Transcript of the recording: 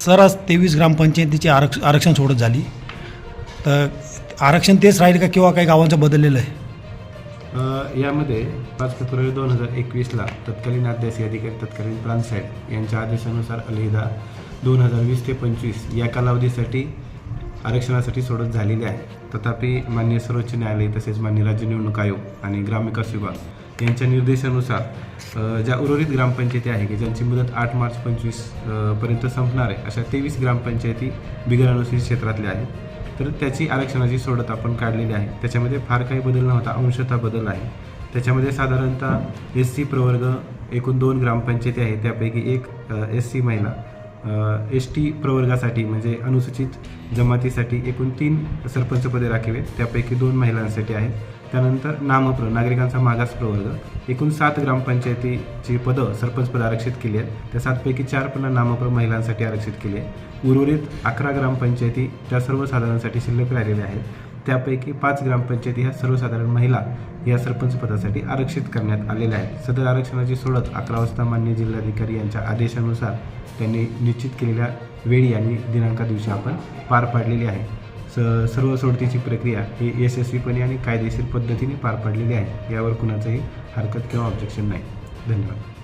सरस तेवीस ग्रामपंचायतीची आरक्ष आरक्षण सोडत झाली. तर आरक्षण तेच राहील का किंवा काही गावांचं बदललेलं आहे? अ, यामध्ये पाच फेब्रुवारी दोन हजार एकवीसला तत्कालीन अध्यासी अधिकारी तत्कालीन प्रांत साहेब यांच्या आदेशानुसार अलहिदा दोन हजार वीस ते पंचवीस या कालावधीसाठी आरक्षणासाठी सोडत झालेली आहे. तथापि मान्य सर्वोच्च न्यायालय तसेच मान्य राज्य निवडणूक आयोग आणि ग्रामविकास विभाग यांच्या निर्देशानुसार ज्या उर्वरित ग्रामपंचायती आहे की ज्यांची मुदत आठ मार्च पंचवीसपर्यंत संपणार आहे अशा तेवीस ग्रामपंचायती बिगर अनुसूचित क्षेत्रातल्या आहेत. तर त्याची आरक्षणाची सोडत आपण काढलेली आहे. त्याच्यामध्ये फार काही बदल नव्हता अंशतः बदल आहे. त्याच्यामध्ये साधारणतः एस सी प्रवर्ग एकूण दोन ग्रामपंचायती आहेत त्यापैकी एक एस सी महिला एस टी प्रवर्गासाठी म्हणजे अनुसूचित जमातीसाठी एकूण तीन सरपंच पदे राखीव आहेत त्यापैकी दोन महिलांसाठी आहेत. त्यानंतर नामप्र नागरिकांचा मागास प्रवर्ग. एकूण सात ग्रामपंचायतीची पदं सरपंच पद आरक्षित केली आहेत. त्या सातपैकी चार पदं नामप्र महिलांसाठी आरक्षित केली आहे उर्वरित अकरा ग्रामपंचायती त्या सर्वसाधारणसाठी शिल्लक राहिलेल्या आहेत. त्यापैकी पाच ग्रामपंचायती ह्या सर्वसाधारण महिला या सरपंच पदासाठी आरक्षित करण्यात आलेल्या आहेत. सदर आरक्षणाची सोडत अकरा वाजता मान्य जिल्हाधिकारी यांच्या आदेशानुसार त्यांनी निश्चित केलेल्या वेळी आणि दिनांका दिवशी आपण पार पाडलेली आहे. स सर्व सोडतीची प्रक्रिया ही यशस्वीपणे आणि कायदेशीर पद्धतीने पार पाडलेली आहे. यावर कुणाचंही हरकत किंवा ऑब्जेक्शन नाही. धन्यवाद.